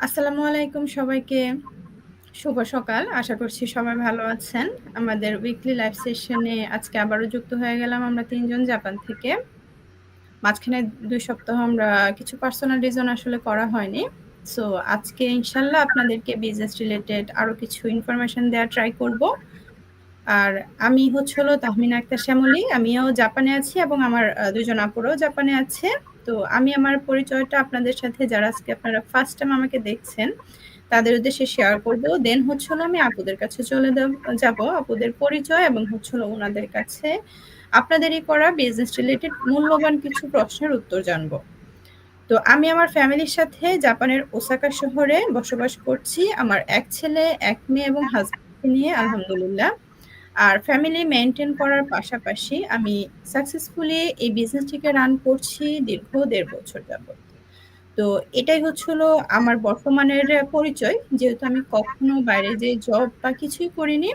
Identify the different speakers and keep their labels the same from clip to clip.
Speaker 1: আসসালামু আলাইকুম সবাইকে। শুভ সকাল। আশা করছি সবাই ভালো আছেন। আমাদের উইকলি লাইভ সেশনে আজকে আবারও যুক্ত হয়ে গেলাম আমরা তিনজন জাপান থেকে। মাঝখানে দুই সপ্তাহ আমরা কিছু পার্সোনাল রিজন আসলে করা হয়নি। সো আজকে ইনশাল্লাহ আপনাদেরকে বিজনেস রিলেটেড আরও কিছু ইনফরমেশন দেওয়ার ট্রাই করব। আর আমি হচ্ছে হলো তাহমিনা আক্তার শ্যামলী। আমিও জাপানে আছি এবং আমার দুজন ২ জন আপুরাও জাপানে আছে। তো আমি আমার পরিচয়টা আপনাদের সাথে যারা আজকে আপনারা ফার্স্ট টাইম আমাকে দেখছেন, তাদের উদ্দেশ্যে শেয়ার করব। দেন হচ্ছে হলো আমি আপুদের কাছে চলে যাব। আপুদের পরিচয় এবং হচ্ছে হলো উনাদের কাছে আপনাদেরই করা বিজনেস রিলেটেড মূল্যবান কিছু প্রশ্নের উত্তর জানব। তো আমি আমার ফ্যামিলির সাথে জাপানের ওসাকা শহরে বসবাস করছি। আমার এক ছেলে, এক মেয়ে এবং হাসব্যান্ডকে নিয়ে আলহামদুলিল্লাহ। আর ফ্যামিলি মেনটেন করার পাশাপাশি আমি সাকসেসফুলি এই বিজনেসটিকে রান করছি দীর্ঘ দেড় বছর যাবত। তো এটাই হচ্ছে হলো আমার বর্তমানের পরিচয়। যেহেতু আমি কখনো বাইরে যেয়ে জব বা কিছুই করিনি।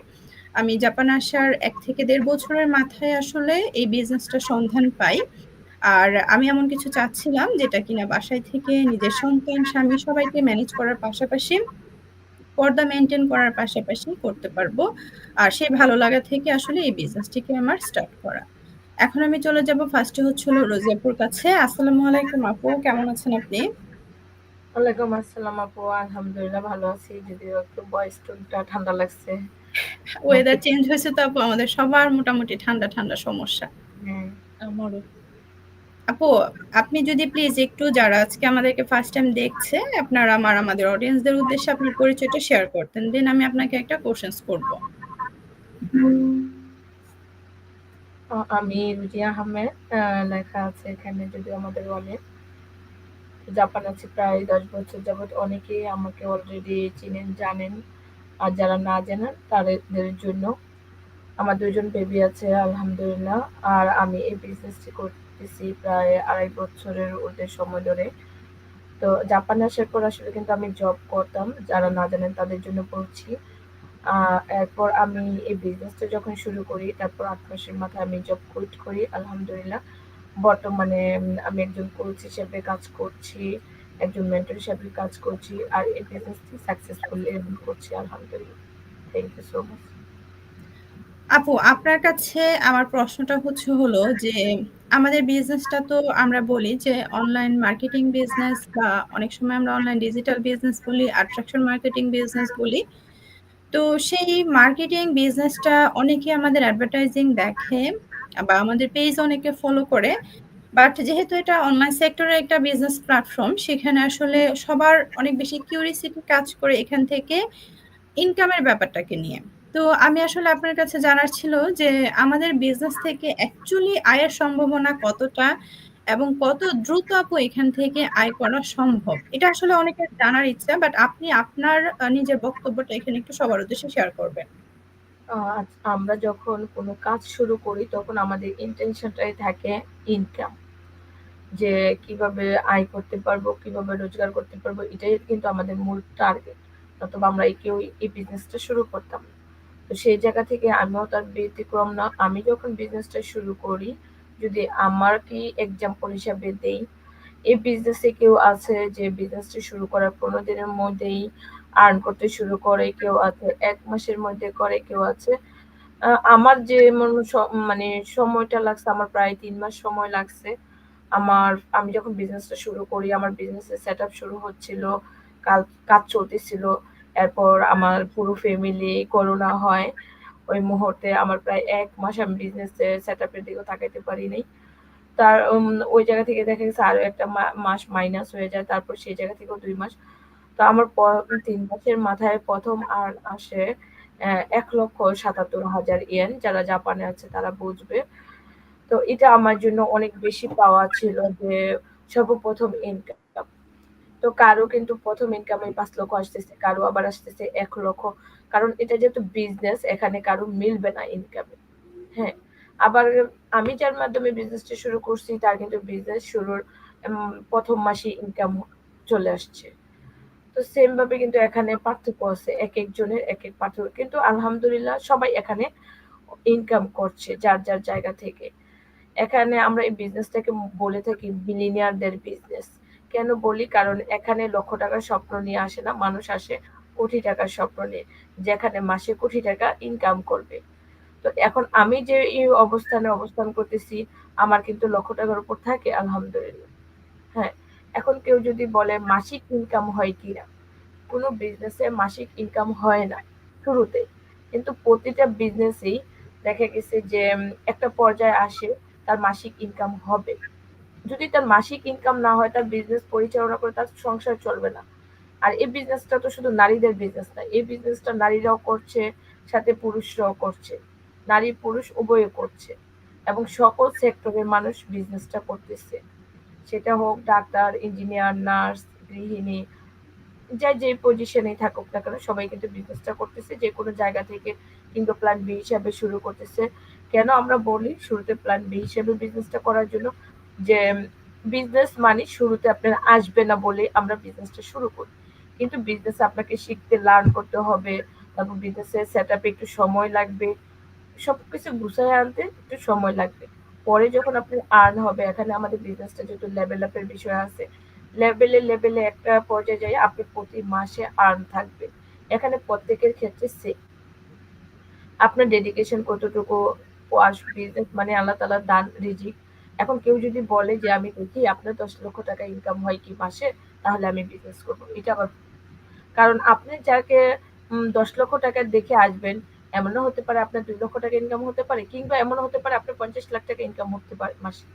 Speaker 1: আমি জাপান আসার এক থেকে দেড় বছরের মাথায় আসলে এই বিজনেসটার সন্ধান পাই। আর আমি এমন কিছু চাচ্ছিলাম যেটা কিনা বাসায় থেকে নিজের সন্তান, স্বামী সবাইকে ম্যানেজ করার পাশাপাশি পর্দা মেইনটেইন করার পাশাপাশি করতে পারব। আর সেই ভালো লাগা থেকে আসলে এই বিজনেসটিকে আমার স্টার্ট করা। এখন আমি চলে যাব ফার্স্ট এ হচ্ছে হলো রোজিয়াপুর কাছে। আসসালামু আলাইকুম আপু, কেমন আছেন আপনি?
Speaker 2: ওয়ালাইকুম আসসালাম আপু। আলহামদুলিল্লাহ ভালো আছি। যদিও একটু ভয়েস টোনটা ঠান্ডা লাগছে।
Speaker 1: ওয়েদার চেঞ্জ হয়েছে তো আপু আমাদের সবার মোটামুটি ঠান্ডা, ঠান্ডা সমস্যা।
Speaker 2: হ্যাঁ, আমারও।
Speaker 1: আপু, আপনি যদি প্লিজ একটু যারা আজকে আমাদেরকে ফার্স্ট টাইম দেখছে, আপনারা আমার আমাদের অডিয়েন্সদের উদ্দেশ্যে আপনার পরিচয়টা শেয়ার করতেন। দেন আমি আপনাকে একটা কোয়েশ্চেনস করব।
Speaker 2: আমি রুজিয়া আহমেদ। লেখা আছে এখানে যদি আমাদের অনেক। জাপান আছি প্রায় ১০ বছর যাবৎ। অনেকেই আমাকে অলরেডি চিনেন, জানেন। আর যারা না জানেন তাদের জন্য আমার দুজন বেবি আছে আলহামদুলিল্লাহ। আর আমি এই বিজনেসটি করতেছি প্রায় ২.৫ বছরের ঊর্ধ্বে সময় ধরে। তো জাপানে আসার পর আসলে কিন্তু আমি জব করতাম। যারা না জানেন তাদের জন্য বলছি। এরপর আমি এই বিজনেসটা যখন শুরু করি তারপর আট মাসের মাথায় আমি জব কুইট করি আলহামদুলিল্লাহ। বর্তমানে আমি একজন কোচ হিসেবে কাজ করছি, একজন মেন্টর হিসেবে কাজ করছি। আর এই বিজনেসটি সাকসেসফুলি করছি আলহামদুলিল্লাহ। Thank you so much.
Speaker 1: আপু, আপনার কাছে আমার প্রশ্নটা হচ্ছে হলো যে আমাদের বিজনেসটা তো আমরা বলি যে অনলাইন মার্কেটিং বিজনেস বা অনেক সময় আমরা অনলাইন ডিজিটাল বিজনেস বলি, অ্যাট্রাকশন মার্কেটিং বিজনেস বলি। তো সেই মার্কেটিং বিজনেসটা অনেকে আমাদের অ্যাডভার্টাইজিং দেখে বা আমাদের পেজ অনেকে ফলো করে। বাট যেহেতু এটা অনলাইন সেক্টরের একটা বিজনেস প্ল্যাটফর্ম, সেখানে আসলে সবার অনেক বেশি কিউরিওসিটি কাজ করে এখান থেকে ইনকামের ব্যাপারটাকে নিয়ে। তো আমি আসলে আপনার কাছে জানার ছিল যে আমাদের বিজনেস থেকে অ্যাকচুয়ালি আয়ের সম্ভাবনা কতটা এবং কত দ্রুত আপু এখান থেকে আয় করা সম্ভব? এটা আসলে অনেকের জানার ইচ্ছা। বাট আপনি আপনার নিজের বক্তব্যটা এখানে একটু সবার উদ্দেশ্যে শেয়ার করবেন।
Speaker 2: আমরা যখন কোনো কাজ শুরু করি তখন আমাদের ইনটেনশনটাই থাকে ইনকাম। যে কীভাবে আয় করতে পারব, কীভাবে রোজগার করতে পারব এটাই কিন্তু আমাদের মূল টার্গেট। নতুবা আমরা কেউ এই বিজনেসটা শুরু করতাম। তো সেই জায়গা থেকে আমিও তার ব্যতিক্রম না। আমি যখন বিজনেসটা শুরু করি, যদি আমারকেই এক্সাম্পল হিসাবে দেই, এই বিজনেসে কেউ আছে যে বিজনেসটা শুরু করার ১৫ দিনের মধ্যেই আর্ন করতে শুরু করে, কেউ আছে এক মাসের মধ্যে করে, কেউ আছে আমার স মানে সময়টা লাগছে আমার প্রায় তিন মাস সময় লাগছে। আমার আমি যখন বিজনেসটা শুরু করি, আমার বিজনেসের সেটআপ শুরু হচ্ছিল, কাজ চলতেছিল। এরপর আমার পুরো ফ্যামিলি করোনা হয়। ওই মুহূর্তে আমার প্রায় এক মাস আমি বিজনেসের সেটআপ এর দিকেও তাকাইতে পারি নাই। তার ওই জায়গা থেকে দেখা গেছে আরও একটা মাস মাইনাস হয়ে যায়। তারপর সেই জায়গা থেকেও দুই মাস। তো আমার ৩ মাসের মাথায় প্রথম আর্ন আসে এক লক্ষ সাতাত্তর হাজার ৳১,৭৭,০০০ যারা জাপানে আছে তারা বুঝবে। তো এটা আমার জন্য অনেক বেশি পাওয়া ছিল যে সর্বপ্রথম ইনকাম। তো কারও কিন্তু ১ম ইনকামে পাঁচ লক্ষ আসতেছে, কারও আবার আসতেছে এক লক্ষ। কারণ এটা যেহেতু বিজনেস এখানে কারও মিলবে না ইনকামে। হ্যাঁ? আবার আমি যার মাধ্যমে বিজনেসটা শুরু করছি তার কিন্তু বিজনেস শুরুর প্রথম মাসে ইনকাম চলে আসছে। তো সেম ভাবে কিন্তু এখানে পার্থক্য আছে। এক একজনের এক এক পার্থক্য। কিন্তু আলহামদুলিল্লাহ সবাই এখানে ইনকাম করছে যার, যার জায়গা থেকে। এখানে আমরা এই বিজনেসটাকে বলে থাকি বিলিনিয়ারদের বিজনেস। কেন বলি? কারণ এখানে লক্ষ টাকার স্বপ্ন নিয়ে আসে না। মানুষ আসে কোটি টাকার স্বপ্ন নিয়ে। যেখানে মাসে কোটি টাকা ইনকাম করবে। তো এখন আমি যে এই অবস্থানে অবস্থান করতেছি, আমার কিন্তু লক্ষ টাকার উপর থাকে আলহামদুলিল্লাহ। হ্যাঁ, এখন কেউ যদি বলে মাসিক ইনকাম হয় কিনা? কোনো বিজনেসে মাসিক ইনকাম হয় না শুরুতে। কিন্তু প্রতিটা বিজনেসেই দেখা গেছে যে একটা পর্যায়ে আসে তার মাসিক ইনকাম হবে। যদি তার মাসিক ইনকাম না হয় তার বিজনেস পরিচালনা করে তার সংসার চলবে না। আর এই বিজনেসটা তো শুধু নারীদের বিজনেস না। এই বিজনেসটা নারীরাও করছে, সাথে পুরুষরাও করছে। নারী পুরুষ উভয়ে করছে এবং সকল সেক্টরের মানুষ বিজনেসটা করতেছে। সেটা হোক ডাক্তার, ইঞ্জিনিয়ার, নার্স, গৃহিণী যে যেই পজিশনেই থাকুক না কেন সবাই কিন্তু বিজনেসটা করতেছে। যে কোনো জায়গা থেকে কিন্তু প্ল্যান বি হিসাবে শুরু করতেছে। কেন আমরা বলি শুরুতে প্ল্যান বি হিসাবে বিজনেসটা করার জন্য? যে বিজনেস মানে শুরুতে আপনার আসবে না বলে আমরা বিজনেসটা শুরু করি। কিন্তু বিজনেস আপনাকে শিখতে লার্ন করতে হবে। তারপর বিজনেসের সেটআপ এ একটু সময় লাগবে। সবকিছু গুছায় আনতে একটু সময় লাগবে। পরে যখন আপনার আর্ন হবে এখানে আমাদের বিজনেসটা যেহেতু লেভেল আপের বিষয় আছে। লেভেলে, লেভেলে একটা পর্যায়ে যেয়ে আপনি প্রতি মাসে আর্ন থাকবে। এখানে প্রত্যেকের ক্ষেত্রে সেম। আপনার ডেডিকেশন কতটুকু বিজনেস মানে আল্লাহ তাআলার দান রিজিক। এখন কেউ যদি বলে যে আমি দেখি আপনার ১০ লক্ষ টাকা ইনকাম হয় কি মাসে? তাহলে আমি বিজনেস করব। এটা আবার কারণ আপনি যাকে ১০ লক্ষ টাকা দেখে আসবেন, এমনও হতে পারে আপনার দুই লক্ষ টাকা ইনকাম হতে পারে কিংবা এমনও হতে পারে আপনার ৫০ লাখ টাকা ইনকাম হতে পারে মাসে।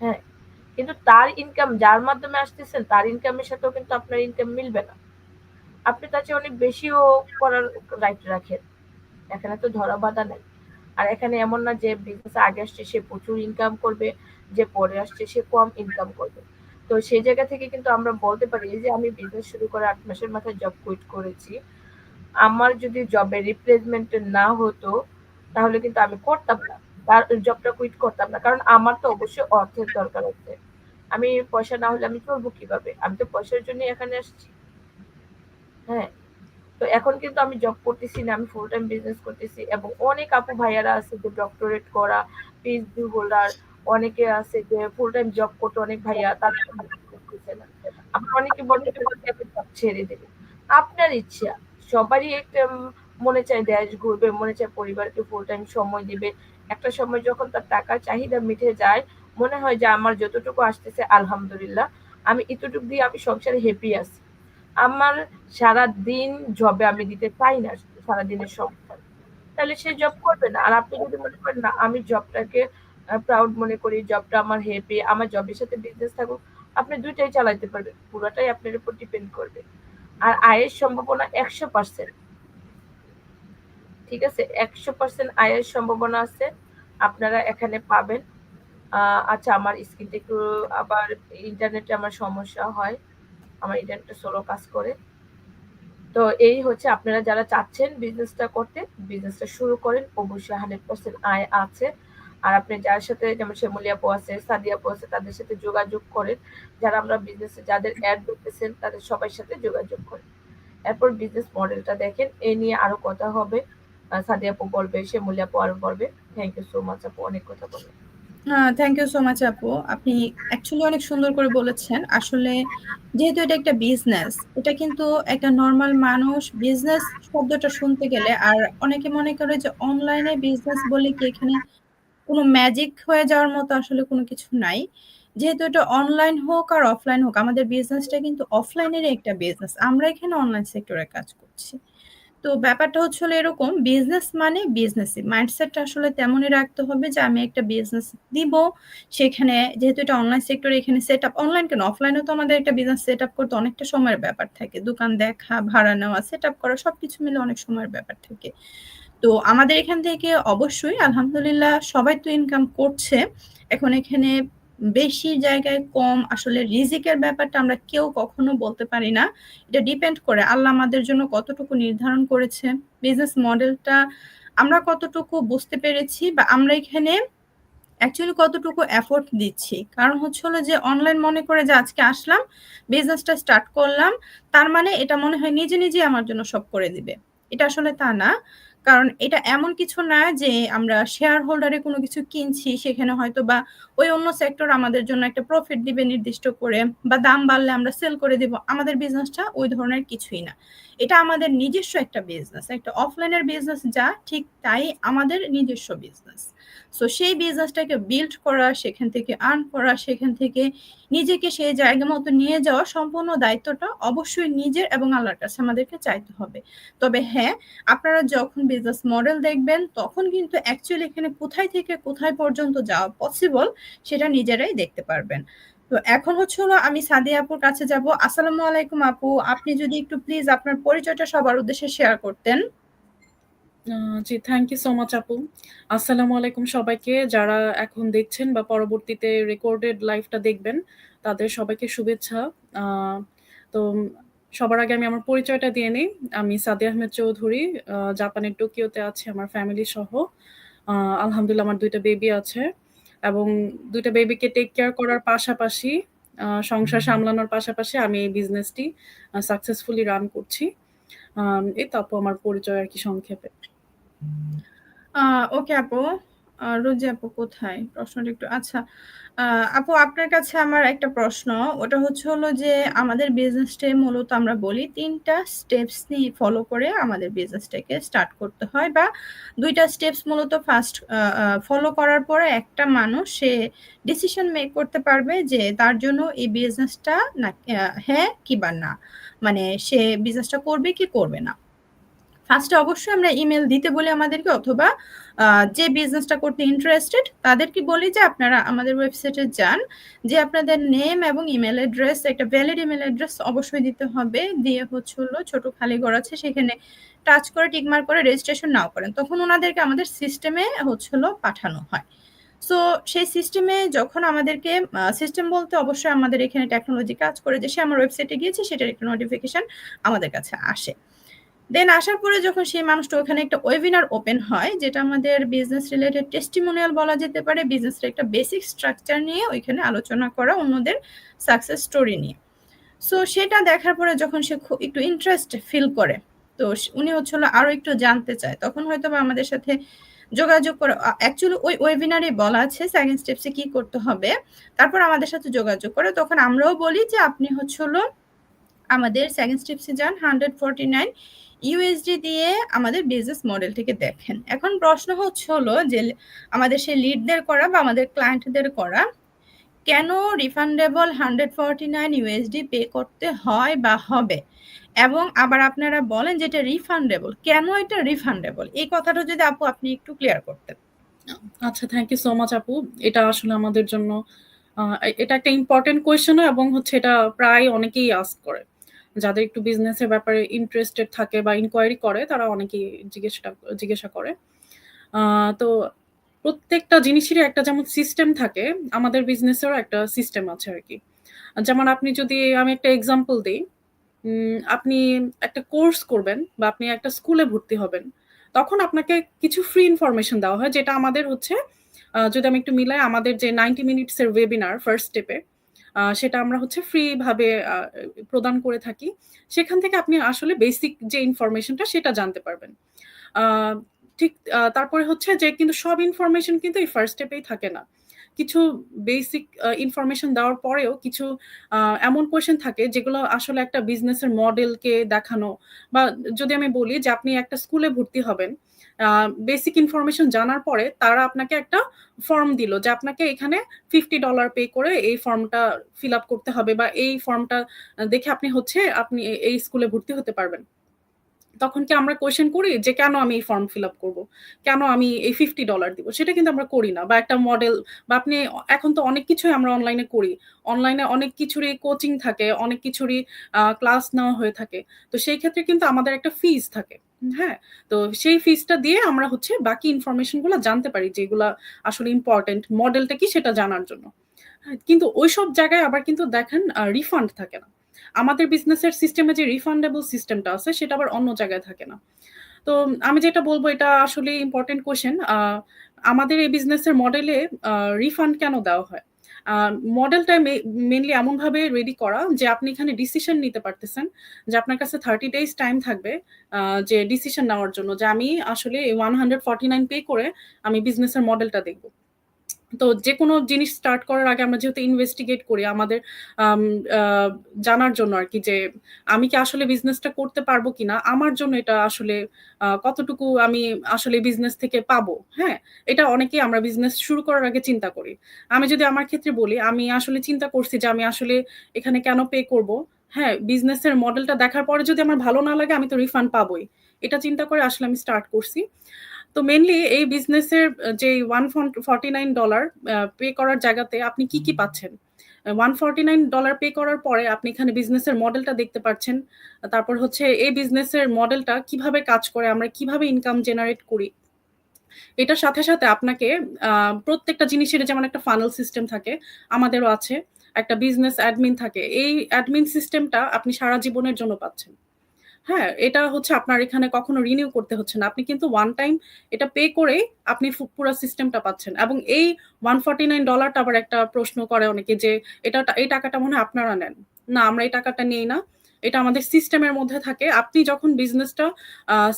Speaker 2: হ্যাঁ, কিন্তু তার ইনকাম যার মাধ্যমে আসতেছেন তার ইনকামের সাথেও কিন্তু আপনার ইনকাম মিলবে না। আপনি তার চেয়ে অনেক বেশিও করার রাইট রাখেন। এখানে তো ধরা বাঁধা নাই। আর এখানে এমন না যে বিজনেসে আগে আসছে সে প্রচুর ইনকাম করবে, যে পরে আসছে সে কম ইনকাম করবে। তো সেই জায়গা থেকে কিন্তু আমরা বলতে পারি যে আমি বিজনেস শুরু করে আট মাসের মাথায় জব কুইট করেছি। আমার যদি জবের রিপ্লেসমেন্ট না হতো তাহলে কিন্তু আমি করতাম না। তার জবটা কুইট করতাম না। কারণ আমার তো অবশ্যই অর্থের দরকার আছে। আমি পয়সা না হলে আমি চলবো কীভাবে? আমি তো পয়সার জন্যই এখানে আসছি। হ্যাঁ, তো এখন কিন্তু আমি জব করতেছি না। আমি ফুল টাইম বিজনেস করতেছি এবং অনেক আপু ভাইয়ারা আছে যে ডক্টরেট করা, পিএইচডি হোল্ডার অনেকে আছে যে ফুল টাইম জব করতো অনেক ভাইয়া তারা করতেছে না। আবার অনেকে বলে ছেড়ে দেব। আপনার ইচ্ছা। সবারই একটা মনে চায় দেশ ঘুরবে, মনে চায় পরিবারকে ফুল টাইম সময় দিবে। একটা সময় যখন তার টাকার চাহিদা মিটে যায়, মনে হয় যে আমার যতটুকু আসতেছে আলহামদুলিল্লাহ। আমি এতটুক দিয়ে আমি সংসারে হ্যাপি আছি। আমার সারাদিন জবে আমি দিতে চাই না সারাদিনের সংসার। তাহলে সে জব করবে না। আর আপনি যদি মনে করেন না আমি জবটাকে প্রাউড মনে করি, জবটা আমার হ্যাপি, আমার জবের সাথে বিজনেস থাকুক, আপনি ২ টাই চালাইতে পারবেন। পুরাটাই আপনার উপর ডিপেন্ড করবে। আর আয়ের সম্ভাবনা ১০০% ঠিক আছে? ১০০% আয়ের সম্ভাবনা আছে। আপনারা এখানে পাবেন। আচ্ছা আমার স্ক্রিনটা একটু আবার ইন্টারনেটে আমার সমস্যা হয়। আমার এটা একটা স্লো কাজ করে। তো এই হচ্ছে আপনারা যারা চাচ্ছেন বিজনেসটা করতে, বিজনেসটা শুরু করেন। অবশ্যই 100% আয় আছে। আর আপনি যার সাথে যেমন আপু আছে, সাদিয়া আছে তাদের সাথে যোগাযোগ করেন। যারা আমরা বিজনেসে যাদের অ্যাড দেখতেছেন তাদের সবার সাথে যোগাযোগ করেন। এরপর বিজনেস মডেলটা দেখেন। এ নিয়ে আরও কথা হবে। সাদিয়া আপু বলবে, শিমুলি আপু আরও বলবে। থ্যাংক ইউ সো মাচ আপু অনেক কথা বললেন।
Speaker 1: থ্যাংক ইউ সো মাচ আপু। আপনি অ্যাকচুয়ালি অনেক সুন্দর করে বলেছেন। আসলে যেহেতু এটা একটা বিজনেস, এটা কিন্তু একটা নরমাল মানুষ বিজনেস শব্দটা শুনতে গেলে আর অনেকে মনে করে যে অনলাইনে বিজনেস বলে কি এখানে কোনো ম্যাজিক হয়ে যাওয়ার মতো আসলে কোনো কিছু নাই। যেহেতু এটা অনলাইন হোক আর অফলাইন হোক আমাদের বিজনেসটা কিন্তু অফলাইনেরই একটা বিজনেস। আমরা এখানে অনলাইন সেক্টরে কাজ করছি। তো ব্যাপারটা হচ্ছে এরকম বিজনেস মানে বিজনেসই। মাইন্ডসেটটা আসলে তেমনই রাখতে হবে যে আমি একটা বিজনেস দিব। সেখানে যেহেতু এটা অনলাইন সেক্টরে এখানে সেটআপ অনলাইন কেন অফলাইনেও তো আমাদের একটা বিজনেস সেট আপ করতে অনেকটা সময়ের ব্যাপার থাকে। দোকান দেখা, ভাড়া নেওয়া, সেট আপ করা সবকিছু মিলে অনেক সময়ের ব্যাপার থাকে। তো আমাদের এখান থেকে অবশ্যই আলহামদুলিল্লাহ সবাই তো ইনকাম করছে। এখন এখানে বেশি জায়গায় কম আসলে রিজিকের ব্যাপারটা আমরা কেউ কখনো বলতে পারি না। এটা ডিপেন্ড করে আল্লাহ আমাদের জন্য কতটুকু নির্ধারণ করেছে। বিজনেস মডেলটা আমরা কতটুকু বুঝতে পেরেছি বা আমরা এখানে অ্যাকচুয়ালি কতটুকু এফোর্ট দিচ্ছি। কারণ হচ্ছে হলো যে অনলাইন মনে করে যে আজকে আসলাম, বিজনেসটা স্টার্ট করলাম। তার মানে এটা মনে হয় নিজে, নিজেই আমার জন্য সব করে দিবে। এটা আসলে তা না। কারণ এটা এমন কিছু না যে আমরা শেয়ার হোল্ডারে কোনো কিছু কিনছি, সেখানে হয়তো বা ওই অন্য সেক্টর আমাদের জন্য একটা প্রফিট দিবে নির্দিষ্ট করে বা দাম বাড়লে আমরা সেল করে দিব। আমাদের বিজনেসটা ওই ধরনের কিছুই না। এটা আমাদের নিজস্ব একটা বিজনেস একটা অফলাইনের বিজনেস যা ঠিক তাই আমাদের নিজস্ব বিজনেস সো সেই বিজনেসটাকে বিল্ড করা, সেখান থেকে আর্ন করা, সেখান থেকে নিজেকে সেই জায়গা মতো নিয়ে যাওয়া সম্পূর্ণ দায়িত্বটা অবশ্যই নিজের এবং আল্লাহর কাছে আমাদেরকে চাইতে হবে। তবে হ্যাঁ আপনারা যখন বিজনেস মডেল দেখবেন, তখন কিন্তু অ্যাকচুয়ালি এখানে কোথায় থেকে কোথায় পর্যন্ত যাওয়া পসিবল সেটা নিজেরাই দেখতে পারবেন। তো এখন হচ্ছে হলো আমি সাদিয়া আপুর কাছে যাব। আসসালামু আলাইকুম আপু, আপনি যদি একটু প্লিজ আপনার পরিচয়টা সবার উদ্দেশ্যে শেয়ার করতেন।
Speaker 3: জি থ্যাংক ইউ সো মাচ আপু। আসসালামু আলাইকুম সবাইকে। যারা এখন দেখছেন বা পরবর্তীতে রেকর্ডেড লাইভটা দেখবেন, তাদের সবাইকে শুভেচ্ছা। তো সবার আগে আমি আমার পরিচয়টা দিয়ে নিই। আমি সাদি আহমেদ চৌধুরী জাপানের টোকিওতে আছে, আমার ফ্যামিলি সহ। আলহামদুলিল্লাহ আমার দুইটা বেবি আছে এবং দুইটা বেবিকে টেক কেয়ার করার পাশাপাশি সংসার সামলানোর পাশাপাশি আমি এই বিজনেসটি সাকসেসফুলি রান করছি। এই তো আপু, আমার পরিচয় আর কি সংক্ষেপে।
Speaker 1: ওকে আপু। রোজি আপু কোথায়? প্রশ্নটা একটু আচ্ছা আপু, আপনার কাছে আমার একটা প্রশ্ন। ওটা হচ্ছে হলো যে আমাদের বিজনেসটাই মূলত আমরা বলি তিনটা স্টেপস নিয়ে ফলো করে আমাদের বিজনেসটাকে স্টার্ট করতে হয় বা দুইটা স্টেপস মূলত ফার্স্ট ফলো করার পরে একটা মানুষ সে ডিসিশন মেক করতে পারবে যে তার জন্য এই বিজনেসটা না হ্যাঁ কি বা না। মানে সে বিজনেসটা করবে কি করবে না। ফার্স্টে অবশ্যই আমরা ইমেল দিতে বলি আমাদেরকে অথবা যে বিজনেসটা করতে ইন্টারেস্টেড তাদেরকে বলি যে আপনারা আমাদের ওয়েবসাইটে যান, যে আপনাদের নেম এবং ইমেল অ্যাড্রেস একটা ভ্যালিড ইমেল অ্যাড্রেস অবশ্যই দিতে হবে। দিয়ে হচ্ছে হলো ছোট খালি ঘর আছে, সেখানে টাচ করে টিকমার করে রেজিস্ট্রেশন নাও করেন। তখন ওনাদেরকে আমাদের সিস্টেমে হচ্ছে পাঠানো হয়। সো সেই সিস্টেমে যখন আমাদেরকে সিস্টেম বলতে অবশ্যই আমাদের এখানে টেকনোলজি কাজ করে যে সে আমার ওয়েবসাইটে গিয়েছে, সেটার একটা নোটিফিকেশন আমাদের কাছে আসে। দেন আসার পরে যখন সেই মানুষটা ওখানে একটা ওয়েবিনার ওপেন হয়, যেটা আমাদের বিজনেস রিলেটেড টেস্টিমোনিয়াল বলা যেতে পারে বিজনেসের একটা বেসিক স্ট্রাকচার নিয়ে ওইখানে আলোচনা করা, অন্যদের সাকসেস স্টোরি নিয়ে। সো সেটা দেখার পরে যখন সে খুব একটু ইন্টারেস্ট ফিল করে, তো উনি হচ্ছে আরও একটু জানতে চায়। তখন হয়তো বা আমাদের সাথে যোগাযোগ করে অ্যাকচুয়ালি ওই ওয়েবিনারে বলা আছে সেকেন্ড স্টেপসে কি করতে হবে। তারপর আমাদের সাথে যোগাযোগ করে, তখন আমরাও বলি যে আপনি হচ্ছে হলো আমাদের সেকেন্ড স্টেপসে যান হান্ড্রেড ফোরটি নাইন ইউএসডি দিয়ে আমাদের বিজনেস মডেলটিকে দেখেন। এখন প্রশ্ন হচ্ছে হলো যে আমাদের সেই লিডদের করা বা আমাদের ক্লায়েন্টদের করা কেন refundable hundred forty nine USD pay করতে হয় বা হবে? এবং আবার আপনারা বলেন যে এটা রিফান্ডেবল কেন এটা রিফান্ডেবল এই কথাটা যদি আপু, আপনি একটু ক্লিয়ার করতেন।
Speaker 3: আচ্ছা থ্যাংক ইউ সো মাচ আপু। এটা আসলে আমাদের জন্য এটা একটা ইম্পর্টেন্ট কোয়েশ্চেন এবং হচ্ছে এটা প্রায় অনেকেই আস্ক করে। যাদের একটু বিজনেসের ব্যাপারে ইন্টারেস্টেড থাকে বা ইনকোয়ারি করে, তারা অনেকেই জিজ্ঞাসা জিজ্ঞাসা করে। তো প্রত্যেকটা জিনিসেরই একটা যেমন সিস্টেম থাকে, আমাদের বিজনেসেরও একটা সিস্টেম আছে আর কি। যেমন আপনি যদি, আমি একটা এক্সাম্পল দিই আপনি একটা কোর্স করবেন বা আপনি একটা স্কুলে ভর্তি হবেন, তখন আপনাকে কিছু ফ্রি ইনফরমেশন দেওয়া হয়, যেটা আমাদের হচ্ছে যদি আমি একটু মিলাই, আমাদের যে নাইনটি মিনিটসের ওয়েবিনার ফার্স্ট স্টেপে সেটা আমরা হচ্ছে ফ্রি ভাবে প্রদান করে থাকি। সেখান থেকে আপনি আসলে বেসিক যে ইনফরমেশনটা সেটা জানতে পারবেন। ঠিক তারপরে হচ্ছে যে কিন্তু সব ইনফরমেশন কিন্তু এই ফার্স্ট স্টেপেই থাকে না। কিছু বেসিক ইনফরমেশন দেওয়ার পরেও কিছু এমন কোয়েশ্চেন থাকে যেগুলো আসলে একটা বিজনেসের মডেলকে দেখানো বা যদি আমি বলি যে আপনি একটা স্কুলে ভর্তি হবেন বেসিক ইনফরমেশন জানার পরে তারা আপনাকে একটা ফর্ম দিল যে আপনাকে এখানে ফিফটি ডলার পে করে এই ফর্মটা ফিল আপ করতে হবে বা এই ফর্মটা দেখে আপনি হচ্ছে আপনি এই স্কুলে ভর্তি হতে পারবেন। তখন কি আমরা কোয়েশ্চেন করি যে কেন আমি এই ফর্ম ফিল আপ করব? কেন আমি এই ফিফটি ডলার দিব? সেটা কিন্তু আমরা করি না বা একটা মডেল বা আপনি এখন তো অনেক কিছুই আমরা অনলাইনে করি। অনলাইনে অনেক কিছুরই কোচিং থাকে, অনেক কিছুরই ক্লাস নেওয়া হয়ে থাকে। তো সেই ক্ষেত্রে কিন্তু আমাদের একটা ফিজ থাকে। হ্যাঁ তো সেই ফিজটা দিয়ে আমরা হচ্ছে বাকি ইনফরমেশনগুলো জানতে পারি যেগুলা আসলে ইম্পর্টেন্ট মডেলটা কি সেটা জানার জন্য। কিন্তু ওইসব জায়গায় আবার কিন্তু দেখেন রিফান্ড থাকে না। আমাদের বিজনেসের সিস্টেমে যে রিফান্ডেবল সিস্টেমটা আছে, সেটা আবার অন্য জায়গায় থাকে না। তো আমি যেটা বলব, এটা আসলে ইম্পর্টেন্ট কোয়েশ্চেন আমাদের এই বিজনেসের মডেলে রিফান্ড কেন দেওয়া হয়? মডেলটা মেনলি এমন এমনভাবে রেডি করা যে আপনি এখানে ডিসিশন নিতে পারতেছেন, যে আপনার কাছে থার্টি ডেজ টাইম থাকবে যে ডিসিশন নেওয়ার জন্য, যে আমি আসলে 149 পে করে আমি বিজনেসের মডেলটা দেখব। তো যেকোনো জিনিস স্টার্ট করার আগে আমরা যেহেতু ইনভেস্টিগেট করি আমাদের আম জানার জন্য আর কি যে আমি কি আসলে বিজনেসটা করতে পারব কিনা? আমার জন্য এটা আসলে কতটুকু আমি আসলে বিজনেস থেকে পাবো, হ্যাঁ? এটা অনেকেই আমরা বিজনেস শুরু করার আগে চিন্তা করি। আমি যদি আমার ক্ষেত্রে বলি, আমি আসলে চিন্তা করছি যে আমি আসলে এখানে কেন পে করব? হ্যাঁ, বিজনেসের মডেলটা দেখার পরে যদি আমার ভালো না লাগে আমি তো রিফান্ড পাবোই। এটা চিন্তা করে আসলে আমি স্টার্ট করছি। তো মেনলি এই বিজনেসের যে $149 আ পে করার জায়গাতে আপনি কি, কি পাচ্ছেন? আ $149 পে করার পরে আপনি এখানে বিজনেসের মডেলটা দেখতে পাচ্ছেন। তারপর হচ্ছে এই বিজনেসের মডেলটা কীভাবে কাজ করে, আমরা কীভাবে ইনকাম জেনারেট করি। এটার সাথে, সাথে আপনাকে প্রত্যেকটা জিনিসের যেমন একটা ফানেল সিস্টেম থাকে, আমাদেরও আছে। একটা বিজনেস অ্যাডমিন থাকে। এই অ্যাডমিন সিস্টেমটা আপনি সারা জীবনের জন্য পাচ্ছেন। হ্যাঁ, এটা হচ্ছে আপনার এখানে কখনো রিনিউ করতে হচ্ছে না। আপনি কিন্তু ওয়ান টাইম এটা পে করেই আপনি পুরো সিস্টেমটা পাচ্ছেন। এবং এই $149 টা আবার একটা প্রশ্ন করে অনেকে যে এটা এই টাকাটা মনে হয় আপনারা নেন। না, আমরা এই টাকাটা নেই না। এটা আমাদের সিস্টেমের মধ্যে থাকে। আপনি যখন বিজনেসটা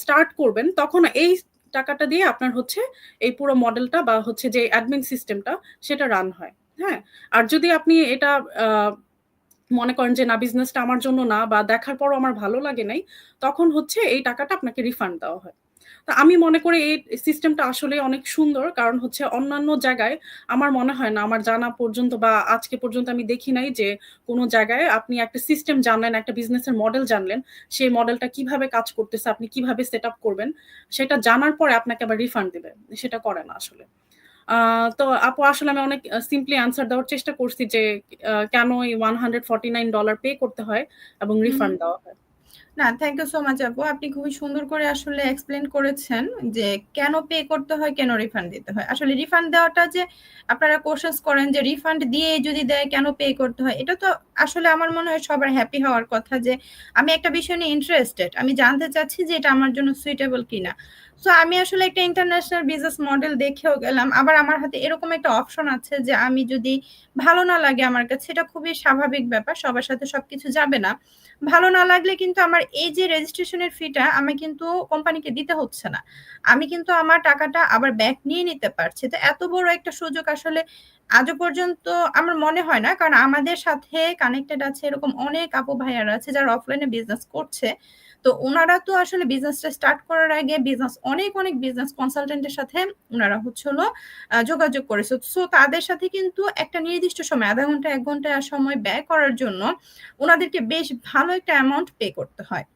Speaker 3: স্টার্ট করবেন তখন এই টাকাটা দিয়ে আপনার হচ্ছে এই পুরো মডেলটা বা হচ্ছে যে অ্যাডমিন সিস্টেমটা সেটা রান হয়। হ্যাঁ? আর যদি আপনি এটা মনে করেন যে না বিজনেসটা আমার জন্য না বা দেখার পরও আমার ভালো লাগে নাই, তখন হচ্ছে এই টাকাটা আপনাকে রিফান্ড দেওয়া হয়। তা আমি মনে করি এই সিস্টেমটা আসলে অনেক সুন্দর। কারণ হচ্ছে অন্যান্য জায়গায় আমার মনে হয় না আমার জানা পর্যন্ত বা আজকে পর্যন্ত আমি দেখি নাই যে কোনো জায়গায় আপনি একটা সিস্টেম জানলেন, একটা বিজনেসের মডেল জানলেন। সেই মডেলটা কীভাবে কাজ করতেছে, আপনি কীভাবে সেট করবেন, সেটা জানার পরে আপনাকে আবার রিফান্ড দিবে। সেটা করে না আসলে। তো আপু আসলে আমি অনেক সিম্পলি আনসার দেওয়ার চেষ্টা করছি যে কেন এই $149 পে করতে হয় এবং রিফান্ড দেওয়া হয়।
Speaker 1: না, থ্যাংক ইউ সো মাচ আপু। আপনি খুবই সুন্দর করে আসলে এক্সপ্লেইন করেছেন যে কেন পে করতে হয়, কেন রিফান্ড দিতে হয়। আসলে রিফান্ড দেওয়াটা যে আপনারা কোয়েশ্চেনস করেন যে রিফান্ড দিয়ে যদি দেয় কেন পে করতে হয়? এটা তো আসলে আমার মনে হয় সবার হ্যাপি হওয়ার কথা যে আমি একটা বিষয় নিয়ে ইন্টারেস্টেড। আমি জানতে চাচ্ছি যে এটা আমার জন্য সুইটেবল কিনা। সো আমি আসলে একটা ইন্টারন্যাশনাল বিজনেস মডেল দেখেও গেলাম। আবার আমার হাতে এরকম একটা অপশন আছে যে আমি যদি ভালো না লাগে আমার কাছে এটা খুবই স্বাভাবিক ব্যাপার। সবার সাথে সবকিছু যাবে না। ভালো না লাগলে কিন্তু আমার এই যে রেজিস্ট্রেশনের ফিটা আমি কিন্তু কোম্পানিকে দিতে হচ্ছে না। আমি কিন্তু আমার টাকাটা আবার ব্যাক নিয়ে নিতে পারছি। তো এত বড় একটা সুযোগ আসলে আজও পর্যন্ত আমার মনে হয় না। কারণ আমাদের সাথে কানেক্টেড আছে এরকম অনেক আপু ভাইয়ারা আছে যারা অফলাইনে বিজনেস করছে। তো ওনারা তো আসলে বিজনেসটা স্টার্ট করার আগে বিজনেস অনেক, অনেক বিজনেস কনসালটেন্টের সাথে ওনারা হচ্ছে হলো যোগাযোগ করেছে। সো তাদের সাথে কিন্তু একটা নির্দিষ্ট সময় আধা ঘণ্টা এক ঘণ্টা সময় ব্যয় করার জন্য ওনাদেরকে বেশ ভালো একটা অ্যামাউন্ট পে করতে হয়।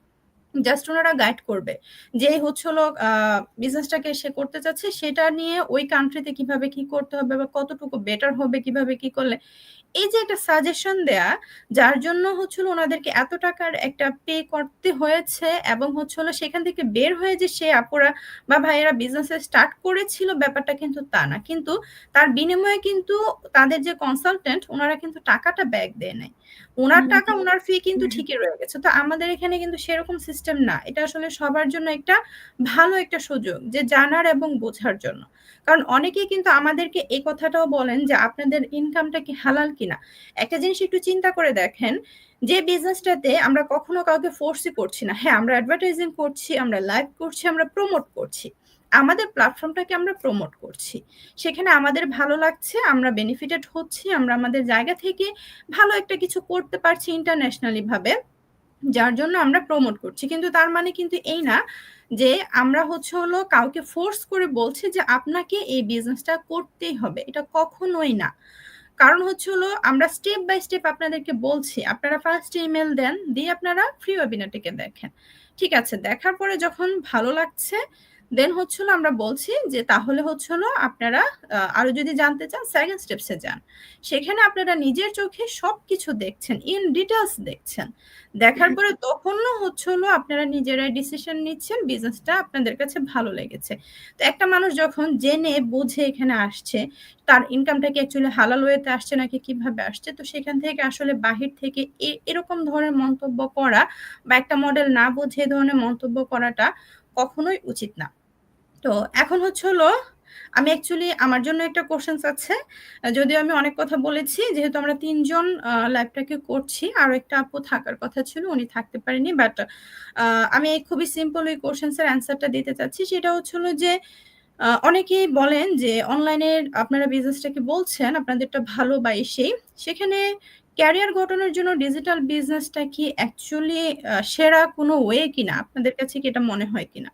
Speaker 1: জাস্ট ওনারা গাইড করবে। যে হচ্ছে হলো বিজনেসটাকে সে করতে চাচ্ছে সেটা নিয়ে ওই কান্ট্রিতে কীভাবে কি করতে হবে বা কতটুকু বেটার হবে, কীভাবে কি করলে এই যে একটা সাজেশন দেয়া যার জন্য হচ্ছে হলো উনাদেরকে এত টাকার একটা পে করতে হয়েছে এবং হচ্ছে হলো সেখান থেকে বের হয়ে যে সে আপুরা বা ভাইয়েরা বিজনেসে স্টার্ট করেছিল ব্যাপারটা কিন্তু তা না। কিন্তু তার বিনিময়ে কিন্তু তাদের যে কনসালটেন্ট উনারা কিন্তু টাকাটা ব্যাক দেয় নাই।
Speaker 3: হুম,
Speaker 1: টাকা। উনার ফি কিন্তু ঠিকই রয়ে গেছে। তো আমাদের এখানে কিন্তু সেরকম সিস্টেম না। এটা আসলে সবার জন্য একটা ভালো একটা সুযোগ যে জানার এবং বোঝার জন্য। কারণ অনেকেই কিন্তু আমাদেরকে এই কথাটাও বলেন যে আপনাদের ইনকামটা কি হালাল কিনা? একটা জিনিস একটু চিন্তা করে দেখেন যে বিজনেসটাতে আমরা কখনো কাউকে ফোর্সই করছি না। হ্যাঁ, আমরা অ্যাডভার্টাইজিং করছি, আমরা লাইভ করছি, আমরা প্রমোট করছি। আমাদের প্ল্যাটফর্মটাকে আমরা প্রমোট করছি। সেখানে আমাদের ভালো লাগছে, আমরা বেনিফিটেড হচ্ছি, আমরা আমাদের জায়গা থেকে ভালো একটা কিছু করতে পারছি ইন্টারন্যাশনালি ভাবে। যার জন্য আমরা প্রমোট করছি। কিন্তু তার মানে কিন্তু এই না যে আমরা হচ্ছে হলো কাউকে ফোর্স করে বলছি যে আপনাকে এই বিজনেসটা করতেই হবে। এটা কখনোই না। কারণ হচ্ছে হলো আমরা স্টেপ বাই স্টেপ আপনাদেরকে বলছি। আপনারা ফার্স্ট ইমেল দেন, দিয়ে আপনারা ফ্রি ওয়েবিনারটিকে দেখেন। ঠিক আছে, দেখার পরে যখন ভালো লাগছে দেন হচ্ছে হলো আমরা বলছি যে তাহলে হচ্ছে হলো আপনারা আরও যদি জানতে চান সেকেন্ড স্টেপস যান। সেখানে আপনারা নিজের চোখে সবকিছু দেখছেন, ইন ডিটেলস দেখছেন। দেখার পরে তখনও হচ্ছে হলো আপনারা নিজেরাই ডিসিশন নিচ্ছেন বিজনেসটা আপনাদের কাছে ভালো লেগেছে। তো একটা মানুষ যখন জেনে বুঝে এখানে আসছে, তার ইনকামটা কি অ্যাকচুয়ালি হালাল ওয়েতে আসছে নাকি কীভাবে আসছে? তো সেখান থেকে আসলে বাহির থেকে এরকম ধরনের মন্তব্য করা বা একটা মডেল না বুঝে ধরনের মন্তব্য করাটা কখনোই উচিত না। তো এখন হচ্ছে হলো আমি অ্যাকচুয়ালি আমার জন্য একটা কোশ্চেনস আছে। যদিও আমি অনেক কথা বলেছি, যেহেতু আমরা ৩ জন আ লাইভটাকে করছি। আরও একটা আপু থাকার কথা ছিল, উনি থাকতে পারেনি। বাট আমি খুবই সিম্পল ওই কোশ্চেনস এর অ্যান্সারটা দিতে চাচ্ছি। সেটা হচ্ছে হলো যে অনেকেই বলেন যে অনলাইনে আপনারা বিজনেসটাকে বলছেন আপনাদেরটা ভালো বা। সেখানে ক্যারিয়ার গঠনের জন্য ডিজিটাল বিজনেসটা কি অ্যাকচুয়ালি সেরা কোনো ওয়ে কিনা? আপনাদের কাছে কি এটা মনে হয় কিনা?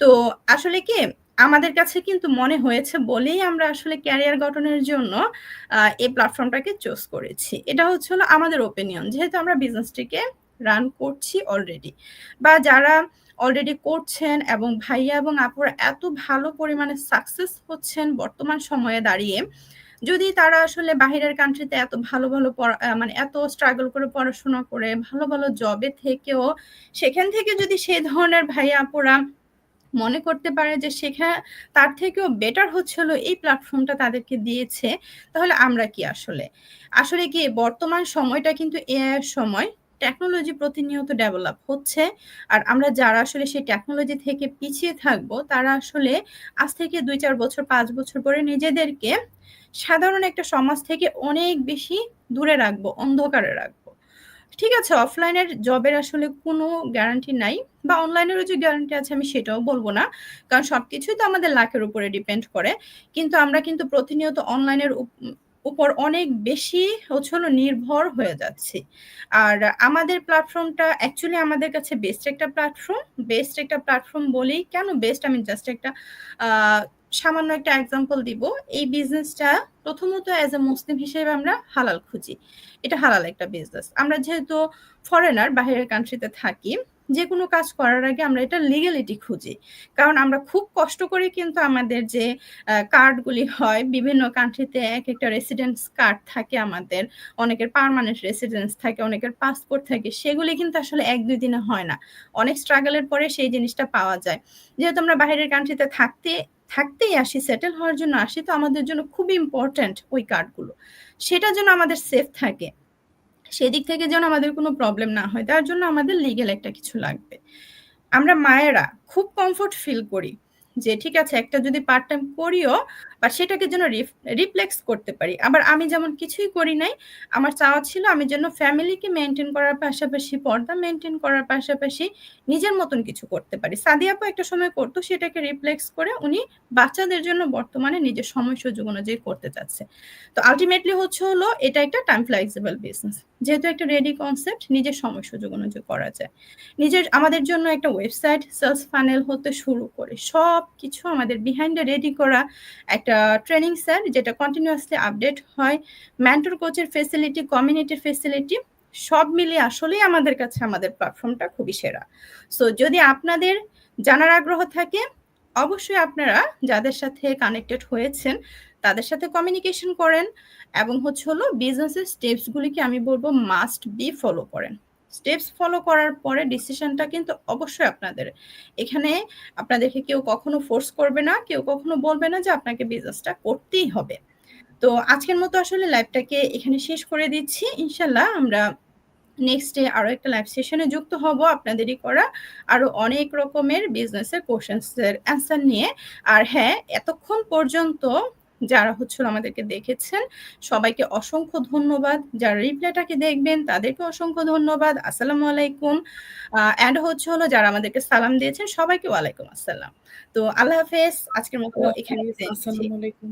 Speaker 1: তো আসলে কি, আমাদের কাছে কিন্তু মনে হয়েছে বলেই আমরা আসলে ক্যারিয়ার গঠনের জন্য এই প্ল্যাটফর্মটাকে চুজ করেছি। এটা হচ্ছে হলো আমাদের ওপিনিয়ন। যেহেতু আমরা বিজনেসটিকে রান করছি অলরেডি। বা যারা অলরেডি করছেন এবং ভাইয়া এবং আপুরা এত ভালো পরিমাণে সাকসেস হচ্ছেন বর্তমান সময়ে দাঁড়িয়ে। যদি তারা আসলে বাহিরের কান্ট্রিতে এত ভালো, ভালো মানে এত স্ট্রাগল করে পড়াশোনা করে ভালো, ভালো জবে থেকেও সেখান থেকে যদি সেই ধরনের ভাইয়া আপুরা মনে করতে পারে যে শেখা তার থেকেও বেটার হচ্ছিল এই প্ল্যাটফর্মটা তাদেরকে দিয়েছে। তাহলে আমরা কি আসলে? আসলে কি বর্তমান সময়টা কিন্তু এআই সময়। টেকনোলজি প্রতিনিয়ত ডেভেলপ হচ্ছে। আর আমরা যারা আসলে সেই টেকনোলজি থেকে পিছিয়ে থাকব, তারা আসলে আজ থেকে ২-৪ বছর পাঁচ বছর পরে নিজেদেরকে সাধারণ একটা সমাজ থেকে অনেক বেশি দূরে রাখব, অন্ধকারে রাখব। ঠিক আছে, অফলাইনের জবের আসলে কোনো গ্যারান্টি নাই বা অনলাইনেরও যে গ্যারান্টি আছে আমি সেটাও বলব না। কারণ সবকিছুই তো আমাদের লাকের উপরে ডিপেন্ড করে। কিন্তু আমরা কিন্তু প্রতিনিয়ত অনলাইনের উপর অনেক বেশি হচ্ছে নির্ভর হয়ে যাচ্ছি। আর আমাদের প্ল্যাটফর্মটা অ্যাকচুয়ালি আমাদের কাছে বেস্ট একটা প্ল্যাটফর্ম। বেস্ট একটা প্ল্যাটফর্ম বলেই কেন বেস্ট আমি জাস্ট একটা সামান্য একটা এক্সাম্পল দিব। এই বিজনেসটা প্রথমত অ্যাজ এ মুসলিম হিসেবে আমরা হালাল খুঁজি। এটা হালাল একটা বিজনেস। আমরা যেহেতু ফরেনার বাহিরের কান্ট্রিতে থাকি, যেকোনো কাজ করার আগে আমরা এটা লিগ্যালিটি খুঁজি। কারণ আমরা খুব কষ্ট করে কিন্তু আমাদের যে কার্ডগুলি হয় বিভিন্ন কান্ট্রিতে এক একটা রেসিডেন্স কার্ড থাকে আমাদের। অনেকের পার্মানেন্ট রেসিডেন্স থাকে, অনেকের পাসপোর্ট থাকে। সেগুলি কিন্তু আসলে ১-২ দিনে হয় না। অনেক স্ট্রাগলের পরে সেই জিনিসটা পাওয়া যায়। যেহেতু আমরা বাইরের কান্ট্রিতে থাকতে থাকতেই আসি, সেটেল হওয়ার জন্য আসি তো আমাদের জন্য খুব ইম্পোর্টেন্ট ওই কার্ডগুলো। সেটা যেন আমাদের সেফ থাকে। সেদিক থেকে যেন আমাদের কোনো প্রবলেম না হয়। তার জন্য আমাদের লিগেল একটা কিছু লাগবে। আমরা মায়েরা খুব কমফোর্ট ফিল করি। যে, ঠিক আছে, একটা যদি পার্ট টাইম করিও বাট সেটাকে যেন রিফ রিফ্লেক্স করতে পারি। আবার আমি যেমন কিছুই করি নাই। আমার চাওয়া ছিল আমি যেন ফ্যামিলিকে মেনটেন করার পাশাপাশি, পর্দা মেনটেন করার পাশাপাশি নিজের মতন কিছু করতে পারি। সাদিয়া আপু একটা সময় করতো সেটাকে রিফ্লেক্স করে উনি বাচ্চাদের জন্য বর্তমানে নিজের সময় সুযোগ অনুযায়ী করতে চাচ্ছে। তো আল্টিমেটলি হচ্ছে হলো এটা একটা টাইম ফ্লেক্সিবল বিজনেস। যেহেতু একটা রেডি কনসেপ্ট নিজের সময় সুযোগ অনুযায়ী করা যায়। নিজের আমাদের জন্য একটা ওয়েবসাইট, সেলস ফানেল হতে শুরু করে সব কিছু আমাদের বিহাইন্ড রেডি করা একটা ট্রেনিং স্যার যেটা কন্টিনিউয়াসলি আপডেট হয়। মেন্টর কোচের ফেসিলিটি, কমিউনিটির ফেসিলিটি সব মিলিয়ে আসলেই আমাদের কাছে আমাদের প্ল্যাটফর্মটা খুবই সেরা। সো যদি আপনাদের জানার আগ্রহ থাকে অবশ্যই আপনারা যাদের সাথে কানেক্টেড হয়েছেন তাদের সাথে কমিউনিকেশন করেন এবং হচ্ছে হলো বিজনেসের স্টেপসগুলিকে আমি বলব মাস্ট বি ফলো করেন। স্টেপস ফলো করার পরে ডিসিশনটা কিন্তু অবশ্যই আপনাদের। এখানে আপনাদেরকে কেউ কখনো ফোর্স করবে না, কেউ কখনো বলবে না যে আপনাকে বিজনেসটা করতেই হবে। তো আজকের মতো আসলে লাইভটাকে এখানে শেষ করে দিচ্ছি। ইনশাল্লাহ আমরা নেক্সট ডে আরও একটা লাইভ সেশনে যুক্ত হব আপনাদেরই করা আরও অনেক রকমের বিজনেসের কোয়েশ্চেনস এর অ্যান্সার নিয়ে। আর হ্যাঁ, এতক্ষণ পর্যন্ত যারা হচ্ছে আমাদেরকে দেখেছেন সবাইকে অসংখ্য ধন্যবাদ। যারা রিপ্লাইটাকে দেখবেন তাদেরকে অসংখ্য ধন্যবাদ। আসসালামু আলাইকুম। অ্যান্ড হচ্ছে হলো যারা আমাদেরকে সালাম দিয়েছেন সবাইকে ওয়ালাইকুম আসসালাম। তো আল্লাহ হাফেজ। আজকের মতো এখানে।
Speaker 3: আসসালামু আলাইকুম।